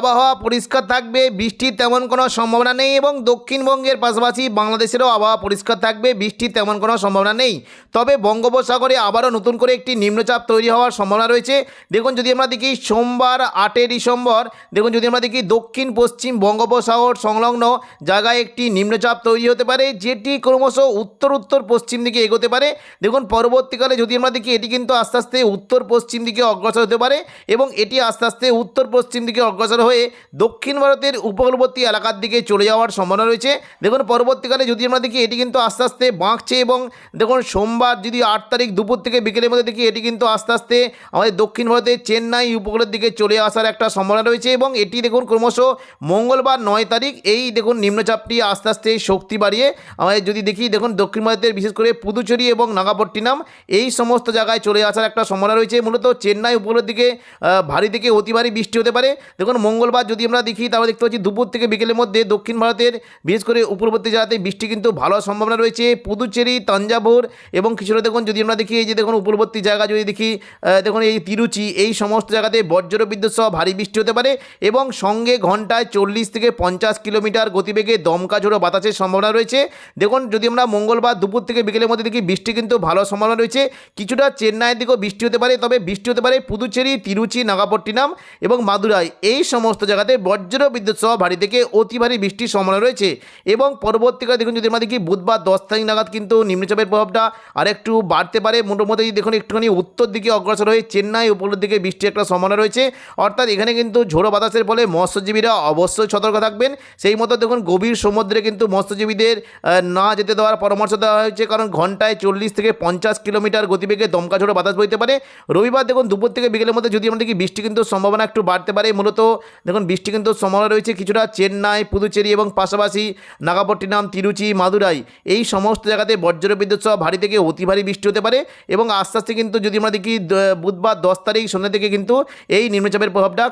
আবহাওয়া পরিষ্কার থাকবে, বৃষ্টির তেমন কোনো সম্ভাবনা নেই এবং দক্ষিণবঙ্গের পাশাপাশি বাংলাদেশেরও আবহাওয়া পরিষ্কার থাকবে, বৃষ্টির তেমন কোনো সম্ভাবনা নেই। তবে বঙ্গোপসাগরে আবারও নতুন করে একটি নিম্নচাপ তৈরি হওয়ার সম্ভাবনা রয়েছে। দেখুন যদি আমরা দেখি সোমবার আটই ডিসেম্বর, দেখুন যদি আমরা দেখি দক্ষিণ পশ্চিম বঙ্গোপসাগর সংলগ্ন জায়গায় একটি নিম্নচাপ তৈরি হতে পারে, যেটি ক্রমশ উত্তর উত্তর পশ্চিম দিকে এগোতে পারে। দেখুন পরবর্তীকালে যদি আমরা দেখি, এটি কিন্তু আস্তে আস্তে উত্তর পশ্চিম দিকে অগ্রসর হতে পারে এবং এটি আস্তে আস্তে উত্তর পশ্চিম দিকে অগ্রসর হয়ে দক্ষিণ ভারতের উপকূলবর্তী এলাকার দিকে চলে যাওয়ার সম্ভাবনা রয়েছে। দেখুন, পরবর্তীকালে যদি আমরা দেখি, এটি কিন্তু আস্তে আস্তে বাঁকছে এবং দেখুন, সোমবার যদি আট তারিখ দুপুর থেকে বিকেলের মধ্যে দেখি, এটি কিন্তু আস্তে আস্তে আমাদের দক্ষিণ ভারতের চেন্নাই উপকূলের দিকে চলে আসার একটা সম্ভাবনা রয়েছে এবং এটি দেখুন, ক্রমশ মঙ্গলবার নয় তারিখ এই দেখুন, নিম্নচাপটি আস্তে আস্তে শক্তি বাড়িয়ে আমাদের যদি দেখি, দেখুন, দক্ষিণ ভারতের বিশেষ করে পুদুচেরি এবং নাগাপট্টিনাম এই সমস্ত জায়গায় চলে আসার একটা সম্ভাবনা রয়েছে। মূলত চেন্নাই উপকূলের দিকে ভারী থেকে অতি ভারী বৃষ্টি হতে পারে। দেখুন মঙ্গলবার যদি আমরা দেখি, তাহলে দেখতে পাচ্ছি দুপুর থেকে বিকেলের মধ্যে দক্ষিণ ভারতের, বিশেষ করে উপকূলবর্তী জেলাতে বৃষ্টি কিন্তু ভালো সম্ভাবনা রয়েছে। পুদুচেরি, তাঞ্জাভুর এবং কিছুটা দেখুন যদি আমরা দেখি, এই যে দেখুন উপকূলবর্তী জায়গা যদি দেখি দেখুন এই তিরুচি, এই সমস্ত জায়গাতে বজ্র বিদ্যুৎ সহ ভারী বৃষ্টি হতে পারে এবং সঙ্গে ঘন্টায় চল্লিশ থেকে পঞ্চাশ কিলোমিটার গতিবেগে দমকা ঝোড়ো বাতাসের সম্ভাবনা রয়েছে। দেখুন যদি আমরা মঙ্গলবার দুপুর থেকে বিকেলের মধ্যে দেখি, বৃষ্টি কিন্তু ভালো সম্ভাবনা রয়েছে। কিছুটা চেন্নাইয়ের দিকেও বৃষ্টি হতে পারে, তবে বৃষ্টি হতে পারে পুদুচেরি, তিরুচি, নাগাপট্টিনাম এবং মাদুরাই। এই সমস্ত জায়গাতে বজ্র বিদ্যুৎ সহ ভারী থেকে অতি ভারী বৃষ্টির সম্ভাবনা রয়েছে। এবং পরবর্তীকালে দেখুন যদি আমরা দেখি বুধবার দশ তারিখ নাগাদ কিন্তু নিম্নচাপের প্রভাবটা আরেকটু বাড়তে পারে। মোটামুটি দেখুন একটুখানি উত্তর দিকে অগ্রসর হয়ে চেন্নাই উপকূলের দিকে বৃষ্টির একটা সম্ভাবনা রয়েছে। অর্থাৎ এখানে কিন্তু ঝোড়ো বাতাসের ফলে মৎস্যজীবীরা অবশ্যই সতর্ক থাকবেন। সেই মতো দেখুন গভীর সমুদ্রে কিন্তু মৎস্যজীবীদের না যেতে দেওয়ার পরামর্শ দেওয়া হয়েছে। কারণ ঘন্টায় চল্লিশ থেকে পঞ্চাশ কিলোমিটার গতিবেগে দমকা ঝোড়ো বাতাস বইতে পারে। রবিবার দেখুন দুপুর থেকে বিকেলের মধ্যে যদি আমরা দেখি বৃষ্টি কিন্তু সম্ভাবনা একটু বাড়তে পারে, মূলত দেখুন, বৃষ্টি কিন্তু সম্ভাবনা রয়েছে কিছুটা। চেন্নাই, পুদুচেরি এবং পাশাপাশি নাগাপট্টিনাম তিরুচি, মাদুরাই। এই সমস্ত জায়গাতে বজ্র বিদ্যুৎ সহ ভারী থেকে অতি ভারী বৃষ্টি হতে পারে এবং আস্তে আস্তে কিন্তু যদি আমরা দেখি বুধবার দশ তারিখ সন্ধ্যা থেকে কিন্তু এই নিম্নচাপের প্রভাবটা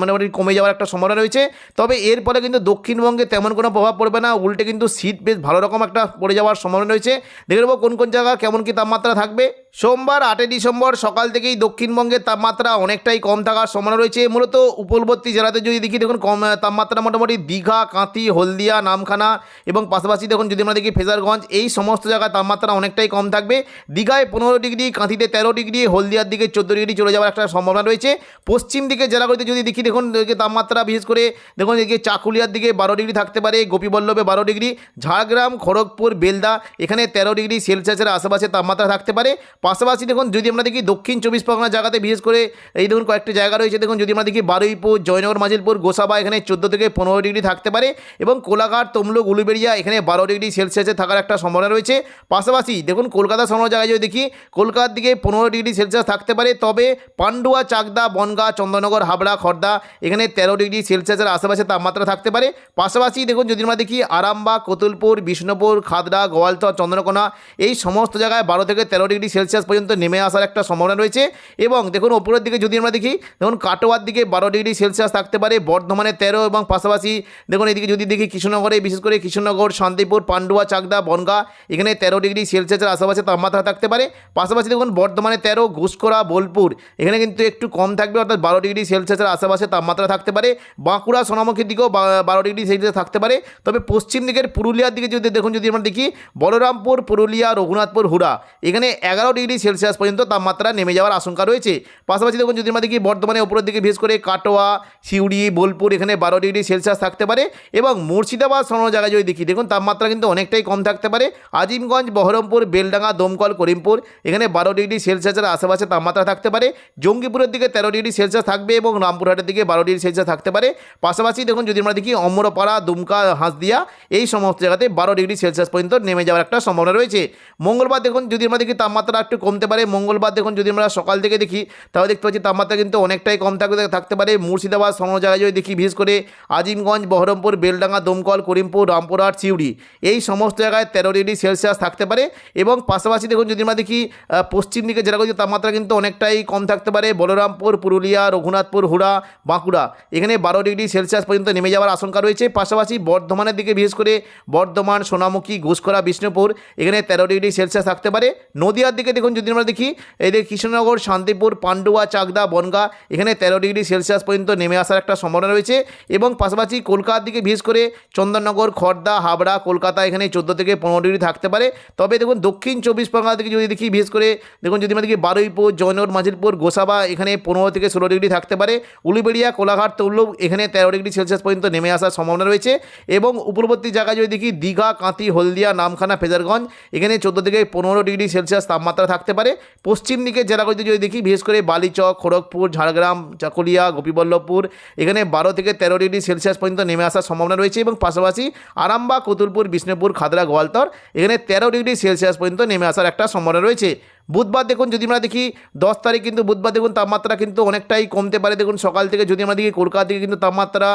মোটামুটি কমে যাওয়ার একটা সম্ভাবনা রয়েছে। তবে এর ফলে কিন্তু দক্ষিণবঙ্গে তেমন কোনো প্রভাব পড়বে না। উল্টে কিন্তু শীত বেশ ভালো রকম একটা পড়ে যাওয়ার সম্ভাবনা রয়েছে। দেখে নেব কোন কোন জায়গা কেমন কি তাপমাত্রা থাকবে। সোমবার আটই ডিসেম্বর সকাল থেকেই দক্ষিণবঙ্গের তাপমাত্রা অনেকটাই কম থাকার সম্ভাবনা রয়েছে। মূলত উপকূলবর্তী জেলাতে যদি দেখি, দেখুন, কম তাপমাত্রা মোটামুটি দীঘা, কাঁথি, হলদিয়া, নামখানা এবং পাশাপাশি দেখুন, যদি আমরা দেখি ফেজারগঞ্জ, এই সমস্ত জায়গায় তাপমাত্রা অনেকটাই কম থাকবে। দীঘায় পনেরো ডিগ্রি, কাঁথিতে তেরো ডিগ্রি, হলদিয়ার দিকে চোদ্দ ডিগ্রি চলে যাওয়ার একটা সম্ভাবনা রয়েছে। পশ্চিম দিকে জেলাগুলিতে যদি দেখি, দেখুন তাপমাত্রা বিশেষ করে, দেখুন, এদিকে চাকুলিয়ার দিকে বারো ডিগ্রি থাকতে পারে, গোপীবল্লভে বারো ডিগ্রি, ঝাড়গ্রাম, খড়গপুর, বেলদা, এখানে তেরো ডিগ্রি সেলসিয়াসের আশেপাশে তাপমাত্রা থাকতে পারে। পাশাপাশি দেখুন, যদি আমরা দেখি দক্ষিণ চব্বিশ পরগনা জায়গাতে বিশেষ করে এই দেখুন কয়েকটি জায়গা রয়েছে। দেখুন, যদি আমরা দেখি বারুইপুর, জয়নগর, মাজিলপুর, গোসাবা এখানে চোদ্দ থেকে পনেরো ডিগ্রি থাকতে পারে এবং কোলাঘাট, তমলুক, উলুবেড়িয়া এখানে বারো ডিগ্রি সেলসিয়াসে থাকার একটা সম্ভাবনা রয়েছে। পাশাপাশি দেখুন, কলকাতা সম জায়গায় যদি দেখি, কলকাতার দিকে পনেরো ডিগ্রি সেলসিয়াস থাকতে পারে। তবে পান্ডুয়া, চাকদা, বনগা, চন্দননগর, হাবড়া খড়দা এখানে তেরো ডিগ্রি সেলসিয়াসের আশেপাশে তাপমাত্রা থাকতে পারে। পাশাপাশি দেখুন, যদি আমরা দেখি আরামবাগ, কতুলপুর, বিষ্ণুপুর, খাদড়া, গোয়ালতর, চন্দ্রকোনা এই সমস্ত জায়গায় বারো থেকে তেরো ডিগ্রি সেলসিয়াস পর্যন্ত নেমে আসার একটা সম্ভাবনা রয়েছে। এবং দেখুন, ওপরের দিকে যদি আমরা দেখি, দেখুন, কাটোয়ার দিকে বারো ডিগ্রি সেলসিয়াস থাকতে পারে, বর্ধমানে তেরো এবং পাশাপাশি দেখুন, এদিকে যদি দেখি কৃষ্ণনগরে, বিশেষ করে কৃষ্ণনগর, শান্তিপুর, পান্ডুয়া, চাকদা, বনগা, এখানে তেরো ডিগ্রি সেলসিয়াসের আশেপাশে তাপমাত্রা থাকতে পারে। পাশাপাশি দেখুন, বর্ধমানে তেরো ঘুষকরা বোলপুর, এখানে কিন্তু একটু কম থাকবে, অর্থাৎ বারো ডিগ্রি সেলসিয়াসের আশেপাশে তাপমাত্রা থাকতে পারে। বাঁকুড়া সোনামুখীর দিকেও বারো ডিগ্রি সেলসিয়াস থাকতে পারে। তবে পশ্চিম দিকের পুরুলিয়ার দিকে যদি দেখুন, যদি আমরা দেখি, বলরামপুর, পুরুলিয়া, রঘুনাথপুর, হুড়া, এখানে এগারো ডিগ্রি সেলসিয়াস পর্যন্ত তাপমাত্রা নেমে যাওয়ার আশঙ্কা রয়েছে। পাশাপাশি দেখুন যদি আমরা দেখি বর্ধমানে উপরের দিকে বিশেষ করে কাটোয়া, সিউড়ি, বোলপুর এখানে বারো ডিগ্রি সেলসিয়াস থাকতে পারে এবং মুর্শিদাবাদ সম জায়গায় যদি দেখি, দেখুন তাপমাত্রা কিন্তু অনেকটাই কম থাকতে পারে। আজিমগঞ্জ, বহরমপুর, বেলডাঙ্গা, দমকল, করিমপুর এখানে বারো ডিগ্রি সেলসিয়াসের আশেপাশে তাপমাত্রা থাকতে পারে। জঙ্গিপুরের দিকে তেরো ডিগ্রি সেলসিয়াস থাকবে এবং রামপুরহাটের দিকে বারো ডিগ্রি সেলসিয়াস থাকতে পারে। পাশাপাশি দেখুন যদি আমরা দেখি অমরপাড়া, দুমকা, হাঁসদিয়া এই সমস্ত জায়গাতে বারো ডিগ্রি সেলসিয়াস পর্যন্ত নেমে যাওয়ার একটা সম্ভাবনা রয়েছে। মঙ্গলবার দেখুন যদি আমরা দেখি তাপমাত্রা একটু কমতে পারে। মঙ্গলবার দেখুন, যদি আমরা সকাল থেকে দেখি, তাহলে দেখতে পাচ্ছি তাপমাত্রা কিন্তু অনেকটাই কম থাকতে থাকতে পারে। মুর্শিদাবাদ সম জায়গায় যদি দেখি, বিশেষ করে আজিমগঞ্জ, বহরমপুর, বেলডাঙ্গা, দমকল, করিমপুর, রামপুরহাট চিউড়ি এই সমস্ত জায়গায় তেরো ডিগ্রি সেলসিয়াস থাকতে পারে এবং পাশাপাশি দেখুন, যদি আমরা দেখি পশ্চিম দিকে জেলাগুলো তাপমাত্রা কিন্তু অনেকটাই কম থাকতে পারে, বলরামপুর, পুরুলিয়া, রঘুনাথপুর, হুড়া, বাঁকুড়া, এখানে বারো ডিগ্রি সেলসিয়াস পর্যন্ত নেমে যাওয়ার আশঙ্কা রয়েছে। পাশাপাশি বর্ধমানের দিকে, বিশেষ করে বর্ধমান, সোনামুখী ঘুষকরা বিষ্ণুপুর, এখানে তেরো ডিগ্রি সেলসিয়াস থাকতে পারে। নদিয়ার দিকে দেখুন, যদি আমরা দেখি, এই এদের কৃষ্ণনগর, শান্তিপুর, পান্ডুয়া, চাকদা, বনগা, এখানে তেরো ডিগ্রি সেলসিয়াস পর্যন্ত নেমে আসার একটা সম্ভাবনা রয়েছে এবং পাশাপাশি কলকাতার দিকে, বিশেষ করে চন্দননগর খড়দা হাবড়া, কলকাতা এখানে চোদ্দ থেকে পনেরো ডিগ্রি থাকতে পারে। তবে দেখুন, দক্ষিণ চব্বিশ পরগনা থেকে যদি দেখি, বিশেষ করে দেখুন, যদি আমরা দেখি, বারুইপুর, জয়নগর মাঝিরপুর গোসাবা এখানে পনেরো থেকে ষোলো ডিগ্রি থাকতে পারে। উলুবেড়িয়া, কোলাঘাট তল্লুক এখানে তেরো ডিগ্রি সেলসিয়াস পর্যন্ত নেমে আসার সম্ভাবনা রয়েছে এবং উপরবর্তী জায়গায় যদি দেখি, দীঘা কাঁতি হলদিয়া, নামখানা, ফেজারগঞ্জ এখানে চোদ্দ থেকে পনেরো ডিগ্রি সেলসিয়াস তাপমাত্রা থাকতে পারে। পশ্চিম দিকের জেলাগুলিতে যদি দেখি, বিশেষ করে বালিচক খড়গপুর, ঝাড়গ্রাম, চাকুলিয়া, গোপীবল্লভপুর, এখানে বারো থেকে তেরো ডিগ্রি সেলসিয়াস পর্যন্ত নেমে আসার সম্ভাবনা রয়েছে এবং পাশাপাশি আরামবা কতুলপুর, বিষ্ণুপুর, খাদরা, গোয়ালতর, এখানে তেরো ডিগ্রি সেলসিয়াস পর্যন্ত নেমে আসার একটা সম্ভাবনা রয়েছে। বুধবার দেখুন, যদি আমরা দেখি দশ তারিখ কিন্তু বুধবার দেখুন, তাপমাত্রা কিন্তু অনেকটাই কমতে পারে। দেখুন, সকাল থেকে যদি আমরা দেখি কলকাতা থেকে কিন্তু তাপমাত্রা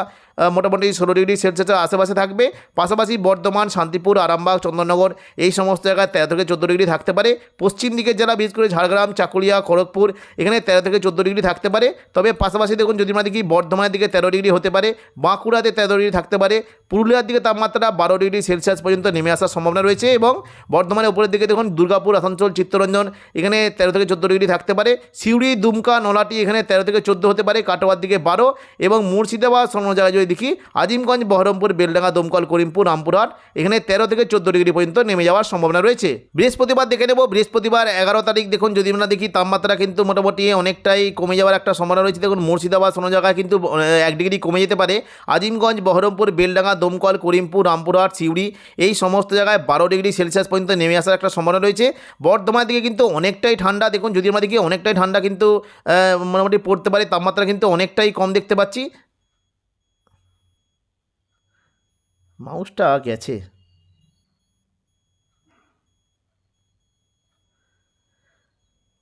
মোটামুটি ষোলো ডিগ্রি সেলসিয়াসের আশেপাশে থাকবে। পাশাপাশি বর্ধমান, শান্তিপুর, আরামবাগ চন্দননগর এই সমস্ত জায়গায় তেরো থেকে চোদ্দ ডিগ্রি থাকতে পারে। পশ্চিম দিকের জেলা, বিশেষ করে ঝাড়গ্রাম, চাকুলিয়া, খড়গপুর, এখানে তেরো থেকে চোদ্দ ডিগ্রি থাকতে পারে। তবে পাশাপাশি দেখুন, যদি আমরা দেখি বর্ধমানের দিকে তেরো ডিগ্রি হতে পারে, বাঁকুড়াতে তেরো ডিগ্রি থাকতে পারে, পুরুলিয়ার দিকে তাপমাত্রা বারো ডিগ্রি সেলসিয়াস পর্যন্ত নেমে আসার সম্ভাবনা রয়েছে এবং বর্ধমানের উপরের দিকে দেখুন, দুর্গাপুর, আসানসোল, চিত্তরঞ্জন এখানে তেরো থেকে চোদ্দ ডিগ্রি থাকতে পারে। সিউড়ি, দুমকা, নলাটি এখানে তেরো থেকে চোদ্দ হতে পারে, কাটোয়ার দিকে বারো এবং মুর্শিদাবাদ অন্য জায়গায় যদি দেখি, আজিমগঞ্জ, বহরমপুর, বেলডাঙ্গা, দমকল, করিমপুর, রামপুরহাট, এখানে তেরো থেকে চোদ্দ ডিগ্রি পর্যন্ত নেমে যাওয়ার সম্ভাবনা রয়েছে। বৃহস্পতিবার দেখে নেব, বৃহস্পতিবার এগারো তারিখ, দেখুন, যদি আমরা দেখি, তাপমাত্রা কিন্তু মোটামুটি অনেকটাই কমে যাওয়ার একটা সম্ভাবনা রয়েছে। দেখুন, মুর্শিদাবাদ অন্য জায়গায় কিন্তু এক ডিগ্রি কমে যেতে পারে। আজিমগঞ্জ, বহরমপুর, বেলডাঙ্গা, দমকল, করিমপুর, রামপুরহাট, সিউড়ি, এই সমস্ত জায়গায় বারো ডিগ্রি সেলসিয়াস পর্যন্ত নেমে আসার একটা সম্ভাবনা রয়েছে। বর্ধমানের দিকে কিন্তু অনেকটাই ঠান্ডা, দেখুন যদি আমরা দেখি অনেকটাই ঠান্ডা কিন্তু মোটামুটি পড়তে পারে, তাপমাত্রা কিন্তু অনেকটাই কম দেখতে পাচ্ছি। মাউসটা গেছে।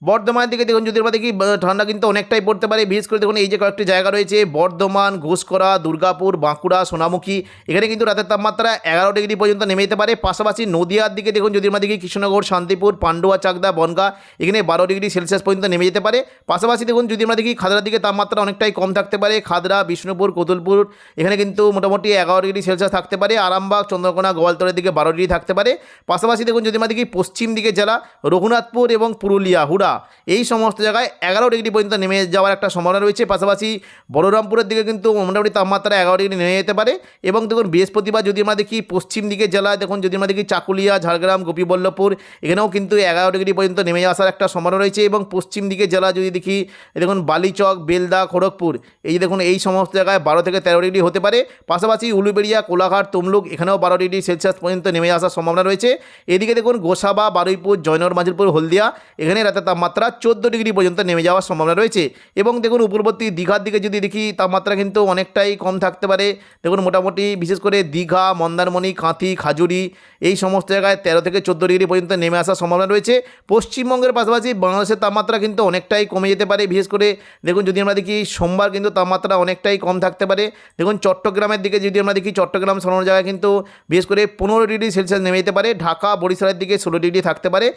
বর্ধমানের দিকে দেখুন যদি আমরা দেখি ঠান্ডা কিন্তু অনেকটাই পড়তে পারে। বিশেষ করে দেখুন, এই যে কয়েকটি জায়গা রয়েছে, বর্ধমান ঘোষকরা দুর্গাপুর, বাঁকুড়া, সোনামুখী, এখানে কিন্তু রাতের তাপমাত্রা এগারো ডিগ্রি পর্যন্ত নেমে যেতে পারে। পাশাপাশি নদিয়ার দিকে দেখুন যদি আমরা দেখি কৃষ্ণনগর, শান্তিপুর, পান্ডুয়া, চাকদা, বনগা, এখানে বারো ডিগ্রি সেলসিয়াস পর্যন্ত নেমে যেতে পারে। পাশাপাশি দেখুন যদি আমরা দেখি খাদড়ার দিকে তাপমাত্রা অনেকটাই কম থাকতে পারে। খাদড়া বিষ্ণুপুর, কতুলপুর, এখানে কিন্তু মোটামুটি এগারো ডিগ্রি সেলসিয়াস থাকতে পারে। আরামবাগ, চন্দ্রকোনা গোয়ালতরের দিকে বারো ডিগ্রি থাকতে পারে। পাশাপাশি দেখুন যদি আমরা দেখি পশ্চিম দিকে জেলা, রঘুনাথপুর এবং পুরুলিয়া, হুড়া। এই সমস্ত জায়গায় এগারো ডিগ্রি পর্যন্ত নেমে যাওয়ার একটা সম্ভাবনা রয়েছে। পাশাপাশি বলরামপুরের দিকে কিন্তু মোটামুটি তাপমাত্রা এগারো ডিগ্রি নেমে যেতে পারে এবং দেখুন, বৃহস্পতিবার যদি আমরা দেখি পশ্চিম দিকে জেলায়, দেখুন, যদি আমরা দেখি চাকুলিয়া, ঝাড়গ্রাম, গোপীবল্লভপুর, এখানেও কিন্তু এগারো ডিগ্রি পর্যন্ত নেমে আসার একটা সম্ভাবনা রয়েছে এবং পশ্চিম দিকে জেলা যদি দেখি, দেখুন, বালিচক, বেলদা, খড়গপুর, এই দেখুন, এই সমস্ত জায়গায় বারো থেকে তেরো ডিগ্রি হতে পারে। পাশাপাশি উলুবেড়িয়া, কোলাঘাট, তমলুক, এখানেও বারো ডিগ্রি সেলসিয়াস পর্যন্ত নেমে আসার সম্ভাবনা রয়েছে। এদিকে দেখুন, গোসাবা, বারুইপুর, জয়নগর মাঝিরপুর হলদিয়া, এখানে রাতের তাপমাত্রা চোদ্দ ডিগ্রি পর্যন্ত নেমে যাওয়ার সম্ভাবনা রয়েছে। এবং দেখুন, উপরবর্তী দীঘার দিকে যদি দেখি, তাপমাত্রা কিন্তু অনেকটাই কম থাকতে পারে। দেখুন, মোটামুটি বিশেষ করে দীঘা, মন্দারমণি, কাঁথি, খাজুরি এই সমস্ত জায়গায় তেরো থেকে চোদ্দ ডিগ্রি পর্যন্ত নেমে আসার সম্ভাবনা রয়েছে। পশ্চিমবঙ্গের পাশাপাশি বাংলাদেশের তাপমাত্রা কিন্তু অনেকটাই কমে যেতে পারে। বিশেষ করে দেখুন, যদি আমরা দেখি সোমবার কিন্তু তাপমাত্রা অনেকটাই কম থাকতে পারে। দেখুন, চট্টগ্রামের দিকে যদি আমরা দেখি, চট্টগ্রাম সরানোর জায়গায় কিন্তু বিশেষ করে পনেরো ডিগ্রি সেলসিয়াস নেমে যেতে পারে। ঢাকা, বরিশালের দিকে ষোলো ডিগ্রি থাকতে পারে।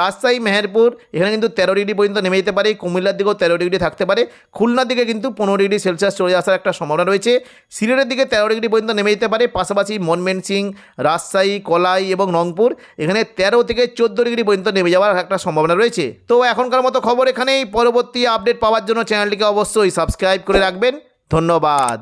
রাজশাহী, মেহেরপুর, এখানে কিন্তু তেরো ডিগ্রি পর্যন্ত নেমে যেতে পারে। কুমিল্লার দিকেও তেরো ডিগ্রি থাকতে পারে। খুলনার দিকে কিন্তু পনেরো ডিগ্রি সেলসিয়াস চলে আসার একটা সম্ভাবনা রয়েছে। সিলেটের দিকে তেরো ডিগ্রি পর্যন্ত নেমে যেতে পারে। পাশাপাশি মনমেন সিং রাজশাহী কলাই এবং রংপুর, এখানে তেরো থেকে চোদ্দ ডিগ্রি পর্যন্ত নেমে যাওয়ার একটা সম্ভাবনা রয়েছে। তো এখনকার মতো খবর এখানেই, পরবর্তী আপডেট পাওয়ার জন্য চ্যানেলটিকে অবশ্যই সাবস্ক্রাইব করে রাখবেন। ধন্যবাদ।